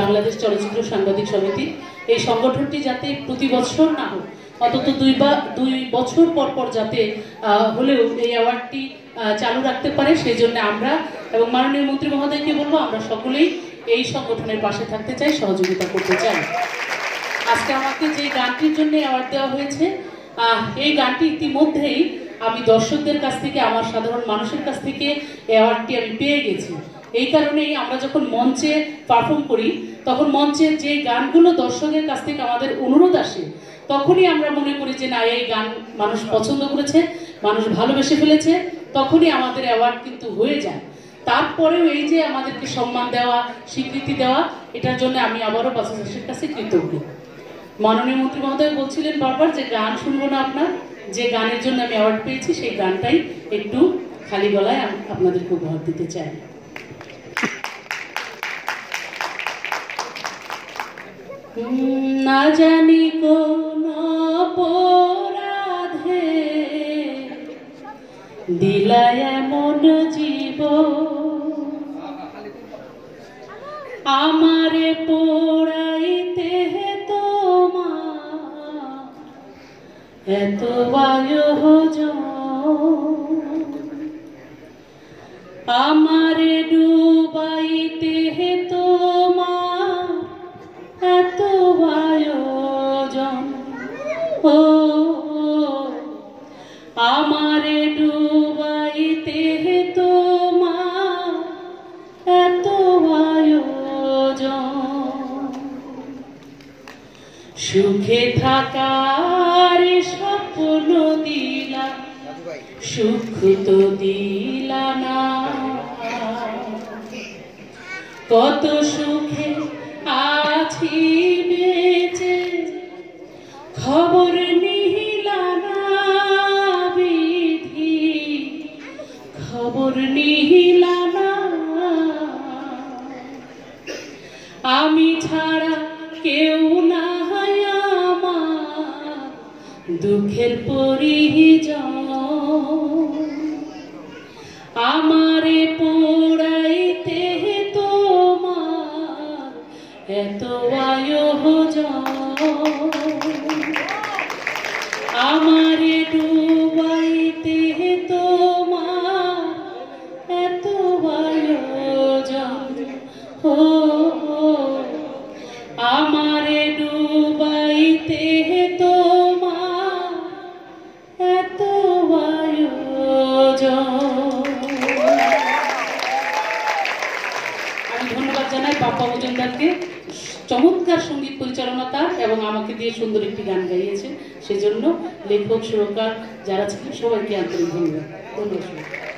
বাংলাদেশ চলচ্চিত্র সাংবাদিক সমিতি, এই সংগঠনটি যাতে প্রতি বছর না হোক, অন্তত দুই বা দুই বছর পর পর যাতে হলেও এই অ্যাওয়ার্ডটি চালু রাখতে পারে, সেই জন্য আমরা এবং মাননীয় মন্ত্রী মহোদয়কে বলব, আমরা সকলেই এই সংগঠনের পাশে থাকতে চাই, সহযোগিতা করতে চাই। আজকে আমাকে যে গানটির জন্য অ্যাওয়ার্ড দেওয়া হয়েছে এই গানটি ইতিমধ্যেই আমি দর্শকদের কাছ থেকে, আমার সাধারণ মানুষের কাছ থেকে অ্যাওয়ার্ডটি আমি পেয়ে গেছি। এই কারণেই আমরা যখন মঞ্চে পারফর্ম করি, তখন মঞ্চের যে গানগুলো দর্শকের কাছ থেকে আমাদের অনুরোধ আসে, তখনই আমরা মনে করি যে না, এই গান মানুষ পছন্দ করেছে, মানুষ ভালোবেসে ফেলেছে, তখনই আমাদের অ্যাওয়ার্ড কিন্তু হয়ে যায়। তারপরেও এই যে আমাদেরকে সম্মান দেওয়া, স্বীকৃতি দেওয়া, এটার জন্য আমি আবারও বাসের কাছে কৃতজ্ঞ। মাননীয় মন্ত্রী মহোদয় বলছিলেন বারবার যে, গান শুনব না আপনার, যে গানের জন্য আমি অ্যাওয়ার্ড পেয়েছি, সেই গানটাই একটু খালি গলায় আপনাদেরকে উপহার দিতে চাই। না জানি কোন অপরাধে। দিলায় এমন জীব আমারে পোড়াইতে তোমার। এত আয়োজন আমারে ডুবাইতে আমারে ডুবাইতে তোমার এত আয়োজন। সুখে থাকার স্বপ্ন দিলা, সুখ তো দিলা না। কত সুখে আছি নিহিলা আমি ছাড়া কেউ না দুঃখের পরিজন। আমারে পোড়াইতে তোমার এত আয়োজন। আমারে ডুবাইতে আমারে ডুবাইতে তোমার এত আয়োজন। আমি ধন্যবাদ জানাই বাপ্পা মজুমদারকে। চমৎকার সংগীত পরিচালনা তার এবং আমাকে দিয়ে সুন্দর একটি গান গাইয়েছে সেজন্য লেখক, সুরকার যারা ছিলেন সবাইকে আন্তরিক ধন্যবাদ। ধন্যবাদ।